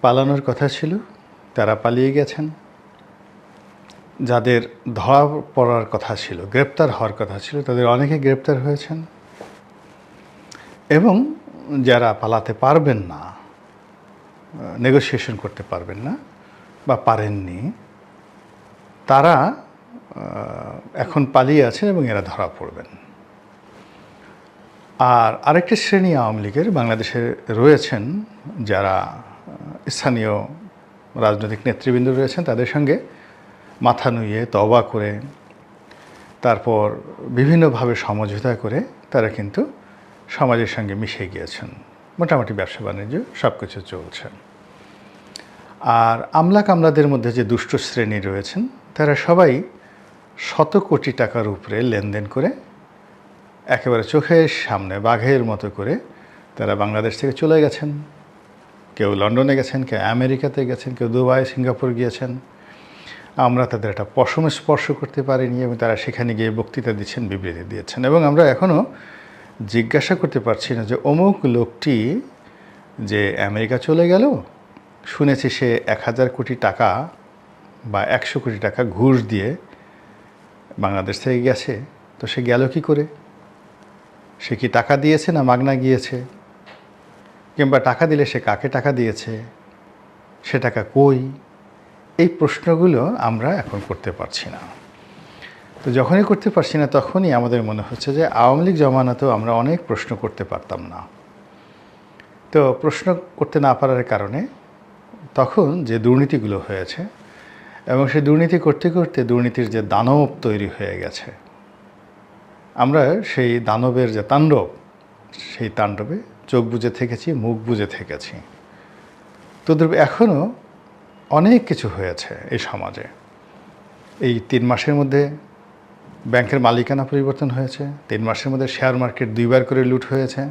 পালানোর কথা ছিল, তারা পালিয়ে গেছেন। যাদের ধরা পড়ার কথা ছিল, গ্রেপ্তার হওয়ার কথা ছিল, তাদের অনেকে গ্রেপ্তার হয়েছেন। এবং যারা পালাতে পারবেন না নেগোসিয়েশন করতে পারবেন না বা পারেননি, তারা এখন পালিয়ে আছেন এবং এরা ধরা পড়বেন। আর আরেকটি শ্রেণি আওয়ামী লীগের বাংলাদেশে রয়েছেন যারা স্থানীয় রাজনৈতিক নেতৃবৃন্দ রয়েছেন, তাদের সঙ্গে মাথা নুইয়ে তবা করে, তারপর বিভিন্নভাবে সমঝোতা করে তারা কিন্তু সমাজের সঙ্গে মিশে গিয়েছেন। মোটামুটি ব্যবসা বাণিজ্য সব কিছু চলছে। আর আমলা কামলাদের মধ্যে যে দুষ্ট শ্রেণি রয়েছেন, তারা সবাই শত কোটি টাকার উপরে লেনদেন করে একেবারে চোখের সামনে বাঘের মতো করে তারা বাংলাদেশ থেকে চলে গেছেন। কেউ লন্ডনে গেছেন, কেউ আমেরিকাতে গেছেন, কেউ দুবাই, সিঙ্গাপুর গিয়েছেন। আমরা তাদের একটা পশম স্পর্শ করতে পারিনি এবং তারা সেখানে গিয়ে বক্তৃতা দিচ্ছেন, বিবৃতি দিয়েছেন। এবং আমরা এখনও জিজ্ঞাসা করতে পারছি না যে অমুক লোকটি যে আমেরিকা চলে গেল, শুনেছি সে এক হাজার কোটি টাকা বা একশো কোটি টাকা ঘুষ দিয়ে বাংলাদেশ থেকে গেছে। তো সে গেল কি করে? সে কি টাকা দিয়েছে না মাগনা গিয়েছে? কিংবা টাকা দিলে সে কাকে টাকা দিয়েছে, সে টাকা কই, এই প্রশ্নগুলো আমরা এখন করতে পারছি না। তো যখনই করতে পারছি না, তখনই আমাদের মনে হচ্ছে যে আওয়ামী লীগ জমানাতেও আমরা অনেক প্রশ্ন করতে পারতাম না। তো প্রশ্ন করতে না পারার কারণে তখন যে দুর্নীতিগুলো হয়েছে এবং সেই দুর্নীতি করতে করতে দুর্নীতির যে দানব তৈরি হয়ে গেছে, আমরা সেই দানবের যে তাণ্ডব, সেই তাণ্ডবে চোখ বুজে থেকেছি, মুখ বুজে থেকেছি। তদ্রূপ এখনও অনেক কিছু হয়েছে এই সমাজে। এই তিন মাসের মধ্যে ব্যাংকের মালিকানা পরিবর্তন হয়েছে, তিন মাসের মধ্যে শেয়ার মার্কেট দুইবার করে লুট হয়েছে।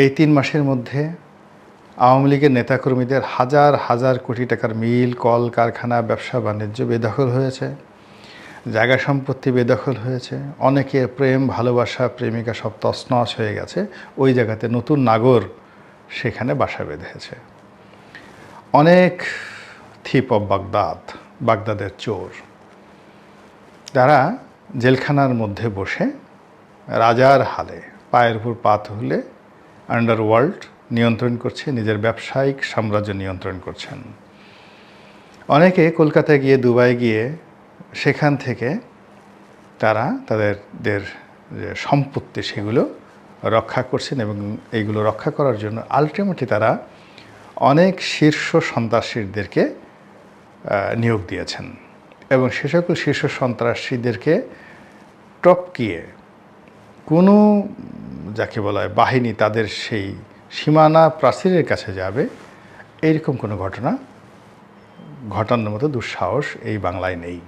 এই তিন মাসের মধ্যে আওয়ামী লীগের নেতাকর্মীদের হাজার হাজার কোটি টাকার মিল, কল, কারখানা, ব্যবসা, বাণিজ্য বেদখল হয়েছে। জায়গা সম্পত্তি বেদখল হয়েছে অনেকে প্রেম, ভালোবাসা, প্রেমিকা সব তছনছ হয়ে গেছে, ওই জায়গাতে নতুন নাগর সেখানে বাসা বেঁধেছে। অনেক থিপ অফ বাগদাদ, বাগদাদের চোর। তারা জেলখানার মধ্যে বসে রাজার হালে, পায়ের উপর পা তুলে আন্ডারওয়ার্ল্ড নিয়ন্ত্রণ করছে, নিজের ব্যবসায়িক সাম্রাজ্য নিয়ন্ত্রণ করছেন। অনেকে কলকাতায় গিয়ে দুবাই গিয়ে সেখান থেকে তারা তাদেরদের যে সম্পত্তি সেগুলো রক্ষা করছেন এবং এইগুলো রক্ষা করার জন্য আলটিমেটলি তারা অনেক শীর্ষ সন্ত্রাসীদেরকে নিয়োগ দিয়েছেন। এবং সে সকল শীর্ষ সন্ত্রাসীদেরকে টপকিয়ে কোনো যাকে বলা হয় বাহিনী তাদের সেই সীমানা প্রাচীরের কাছে যাবে, এইরকম কোনো ঘটনা ঘটানোর মতো দুঃসাহস এই বাংলায় নেই।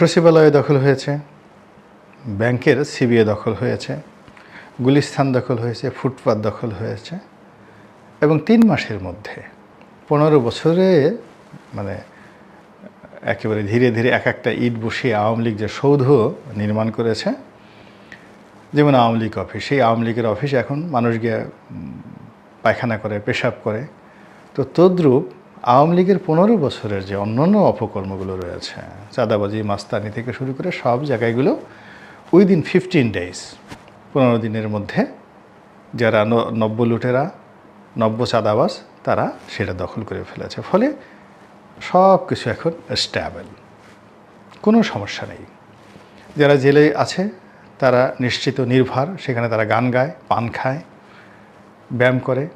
সচিবালয় দখল হয়েছে, ব্যাংকের সিবিএ দখল হয়েছে গুলিস্থান দখল হয়েছে, ফুটপাত দখল হয়েছে, এবং তিন মাসের মধ্যে পনেরো বছরে মানে একেবারে ধীরে ধীরে এক একটা ইট বসিয়ে আওয়ামী লীগ যে সৌধ নির্মাণ করেছে, যেমন আওয়ামী লীগ অফিস, সেই আওয়ামী লীগের অফিস এখন মানুষ গিয়ে পায়খানা করে, পেশাব করে। তো তদ্রূপ আওয়ামী লীগের পনেরো বছরের যে অন্যান্য অপকর্মগুলো রয়েছে, চাঁদাবাজি, মাস্তানি থেকে শুরু করে সব জায়গাগুলো উইদিন ফিফটিন ডেজ পনেরো দিনের মধ্যে যারা নব্য লুটেরা, নব্য চাঁদাবাজ, তারা সেটা দখল করে ফেলেছে। ফলে সব কিছু এখন স্ট্যাবল কোনো সমস্যা নেই। যারা জেলে আছে, তারা নিশ্চিত নির্ভর, সেখানে তারা গান গায়, পান খায়, ব্যায়াম করে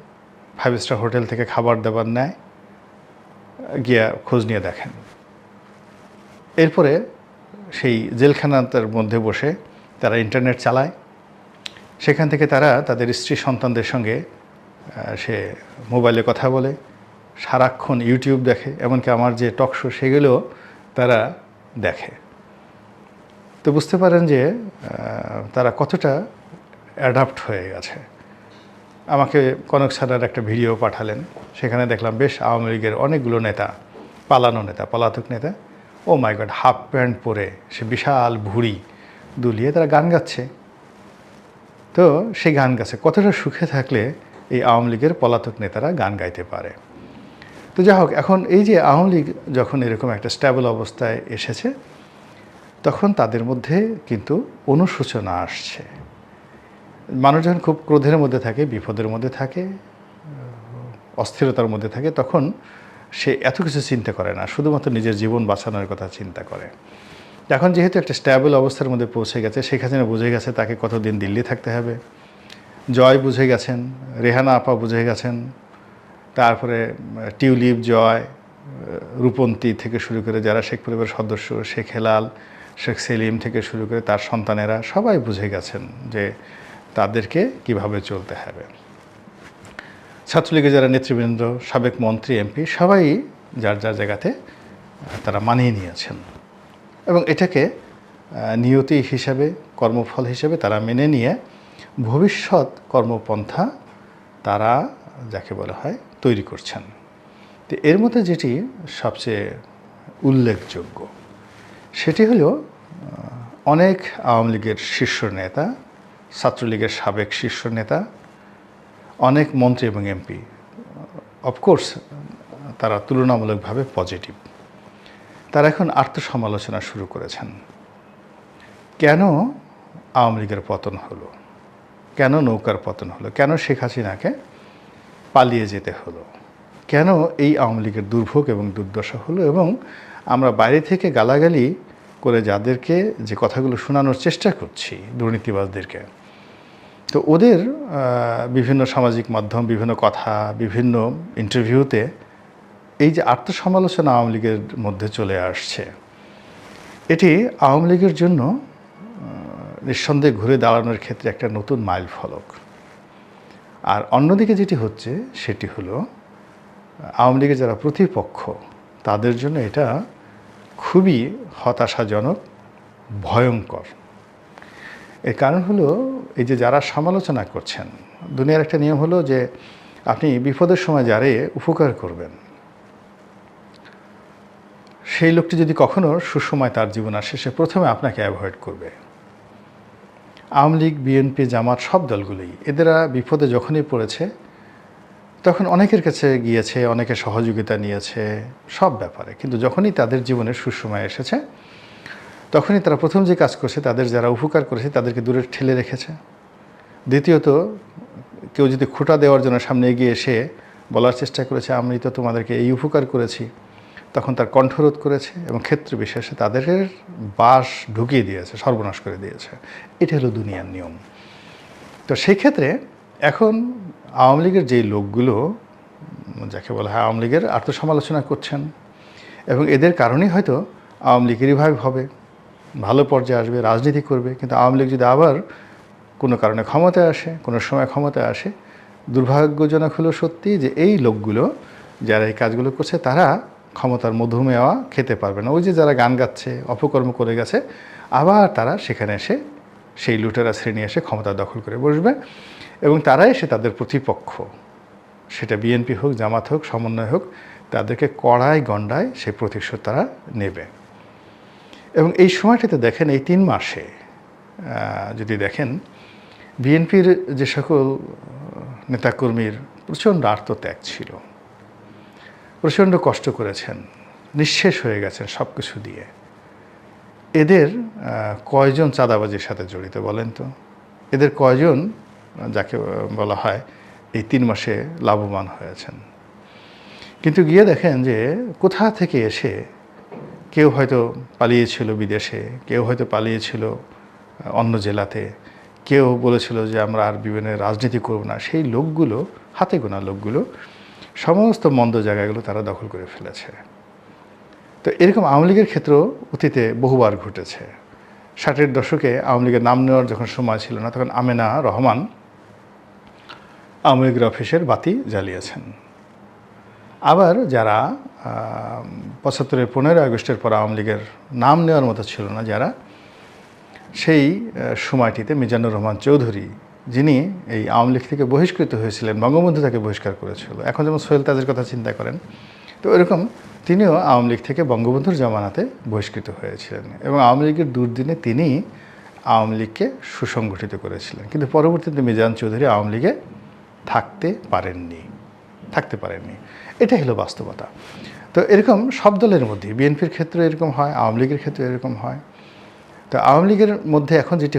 ফাইভ স্টার হোটেল থেকে খাবার দাবার নেয় গিয়া খোঁজ নিয়ে দেখেন। এরপরে সেই জেলখানার মধ্যে বসে তারা ইন্টারনেট চালায়। সেখান থেকে তারা তাদের স্ত্রী সন্তানদের সঙ্গে সে মোবাইলে কথা বলে, সারাক্ষণ ইউটিউব দেখে, এমনকি আমার যে টক শো সেগুলো তারা দেখে। তো বুঝতে পারেন যে তারা কতটা অ্যাডাপ্ট হয়ে গেছে। আমাকে কনক সারার একটা ভিডিও পাঠালেন। সেখানে দেখলাম বেশ আওয়ামী লীগের অনেকগুলো নেতা, পালানো নেতা, পলাতক নেতা, oh my god, half pant পরে সে বিশাল ভুঁড়ি দুলিয়ে তারা গান গাচ্ছে। তো সেই গান গাছে কতটা সুখে থাকলে এই আওয়ামী লীগের পলাতক নেতারা গান গাইতে পারে। তো যাই হোক, এখন এই যে আওয়ামী লীগ যখন এরকম একটা স্ট্যাবল অবস্থায় এসেছে, তখন তাদের মধ্যে কিন্তু অনুশোচনা আসছে। মানুষ যখন খুব ক্রোধের মধ্যে থাকে, বিপদের মধ্যে থাকে, অস্থিরতার মধ্যে থাকে, তখন সে এত কিছু চিন্তা করে না, শুধুমাত্র নিজের জীবন বাঁচানোর কথা চিন্তা করে। এখন যেহেতু একটা স্ট্যাবল অবস্থার মধ্যে পৌঁছে গেছে হাসিনা বুঝে গেছে তাকে কতদিন দিল্লি থাকতে হবে। জয় বুঝে গেছেন, রেহানা আপা বুঝে গেছেন, তারপরে টিউলিপ, জয়, রূপন্তী থেকে শুরু করে যারা শেখ পরিবারের সদস্য, শেখ হেলাল, শেখ সেলিম থেকে শুরু করে তার সন্তানেরা সবাই বুঝে গেছেন যে তাদেরকে কীভাবে চলতে হবে। ছাত্রলীগের যারা নেতৃবৃন্দ, সাবেক মন্ত্রী, এমপি, সবাই যার যার জায়গাতে তারা মানিয়ে নিয়েছেন। এবং এটাকে নিয়তি হিসাবে, কর্মফল হিসেবে তারা মেনে নিয়ে, ভবিষ্যৎ কর্মপন্থা তারা যাকে বলা হয়, তৈরি করছেন। তো এর মধ্যে যেটি সবচেয়ে উল্লেখযোগ্য, সেটি হলো অনেক আওয়ামী লীগের শীর্ষ নেতা ছাত্রলীগের সাবেক শীর্ষ নেতা, অনেক মন্ত্রী এবং এমপি। অফকোর্স তারা তুলনামূলকভাবে পজিটিভ তারা এখন আত্মসমালোচনা শুরু করেছেন। কেন আওয়ামী লীগের পতন হলো? কেন নৌকার পতন হলো? কেন শেখ হাসিনাকে পালিয়ে যেতে হলো? কেন এই আওয়ামী লীগের দুর্ভোগ এবং দুর্দশা হলো? এবং আমরা বাইরে থেকে গালাগালি করে যাদেরকে যে কথাগুলো শোনানোর চেষ্টা করছি, দুর্নীতিবাজদেরকে তো ওদের বিভিন্ন সামাজিক মাধ্যম, বিভিন্ন কথা, বিভিন্ন ইন্টারভিউতে এই যে আত্মসমালোচনা আওয়ামী লীগের মধ্যে চলে আসছে, এটি আওয়ামী লীগের জন্য নিঃসন্দেহে ঘুরে দাঁড়ানোর ক্ষেত্রে একটা নতুন মাইল ফলক। আর অন্যদিকে যেটি হচ্ছে, সেটি হলো আওয়ামী লীগের যারা প্রতিপক্ষ, তাদের জন্য এটা খুবই হতাশাজনক, ভয়ঙ্কর। এর কারণ হলো এই যে যারা সমালোচনা করছেন, দুনিয়ার একটা নিয়ম হলো যে আপনি বিপদের সময় যারে উপকার করবেন। সেই লোকটি যদি কখনো সুসময় তার জীবন আসে, সে প্রথমে আপনাকে অ্যাভয়েড করবে। আওয়ামী লীগ, বিএনপি, জামাত সব দলগুলোই, এদেরা বিপদে যখনই পড়েছে, তখন অনেকের কাছে গিয়েছে, অনেকে সহযোগিতা নিয়েছে, সব ব্যাপারে। কিন্তু যখনই তাদের জীবনে সুসময় এসেছে তখনই তারা প্রথম যে কাজ করছে, তাদের যারা উপকার করেছে, তাদেরকে দূরে ঠেলে রেখেছে। দ্বিতীয়ত, কেউ যদি খুঁটা দেওয়ার জন্য সামনে এগিয়ে এসে বলার চেষ্টা করেছে, আমি তো তোমাদেরকে এই উপকার করেছি। তখন তার কণ্ঠরোধ করেছে এবং ক্ষেত্র বিশেষে তাদের বাস ঢুকিয়ে দিয়েছে, সর্বনাশ করে দিয়েছে। এটা হলো দুনিয়ার নিয়ম। তো সেই ক্ষেত্রে এখন আওয়ামী লীগের যেই লোকগুলো, যাকে বলা হয় আওয়ামী লীগের আত্মসমালোচনা করছেন, এবং এদের কারণেই হয়তো আওয়ামী লীগ রিভাইভ হবে। ভালো পর্যায়ে আসবে, রাজনীতি করবে, কিন্তু আওয়ামী লীগ যদি আবার কোনো কারণে ক্ষমতায় আসে, কোনো সময় ক্ষমতায় আসে, দুর্ভাগ্যজনক হলো সত্যি যে এই লোকগুলো যারা এই কাজগুলো করছে, তারা ক্ষমতার মধুমেওয়া খেতে পারবে না। ওই যে যারা গান গাচ্ছে, অপকর্ম করে গেছে, আবার তারা সেখানে এসে সেই লুটেরা শ্রেণি এসে ক্ষমতা দখল করে বসবে এবং তারাই এসে তাদের প্রতিপক্ষ। সেটা বিএনপি হোক, জামাত হোক, সমন্বয় হোক, তাদেরকে কড়াই গণ্ডায় সেই প্রতিশোধ তারা নেবে। এবং এই সময়টাতে দেখেন এই তিন মাসে যদি দেখেন, বিএনপির যে সকল নেতাকর্মীর প্রচণ্ড আত্মত্যাগ ছিল, প্রচণ্ড কষ্ট করেছেন, নিঃশেষ হয়ে গেছেন সব কিছু দিয়ে। এদের কয়জন চাঁদাবাজির সাথে জড়িত বলেন তো? এদের কয়জন, যাকে বলা হয়, এই তিন মাসে লাভবান হয়েছেন? কিন্তু গিয়ে দেখেন যে কোথা থেকে এসে কেউ হয়তো পালিয়েছিল বিদেশে, কেউ হয়তো পালিয়েছিল অন্য জেলাতে। কেউ বলেছিল যে, আমরা আর বিভিন্ন রাজনীতি করব না। সেই লোকগুলো, হাতে গোনা লোকগুলো, সমস্ত মন্দ জায়গাগুলো তারা দখল করে ফেলেছে। তো এরকম আওয়ামী লীগের ক্ষেত্রেও অতীতে বহুবার ঘটেছে। ষাটের দশকে আওয়ামী লীগের নাম নেওয়ার যখন সময় ছিল না, তখন আমেনা রহমান আওয়ামী লীগের অফিসের বাতি জ্বালিয়েছেন। আবার যারা পঁচাত্তরের পনেরোই আগস্টের পর আওয়ামী লীগের নাম নেওয়ার মতো ছিল না যারা, সেই সময়টিতে মিজানুর রহমান চৌধুরী যিনি এই আওয়ামী লীগ থেকে বহিষ্কৃত হয়েছিলেন, বঙ্গবন্ধু তাকে বহিষ্কার করেছিল। এখন যেমন সোহেল তাজের কথা চিন্তা করেন, তো এরকম তিনিও আওয়ামী লীগ থেকে বঙ্গবন্ধুর জামানাতে বহিষ্কৃত হয়েছিলেন এবং আওয়ামী লীগের দুর্দিনে তিনি আওয়ামী লীগকে সুসংগঠিত করেছিলেন। কিন্তু পরবর্তীতে মিজান চৌধুরী আওয়ামী লীগে থাকতে পারেননি থাকতে পারেননি। এটাই হলো বাস্তবতা। তো এরকম সব দলের মধ্যে বিএনপির ক্ষেত্রে এরকম হয়, আওয়ামী লীগের ক্ষেত্রে এরকম হয়। তো আওয়ামী লীগের মধ্যে এখন যেটি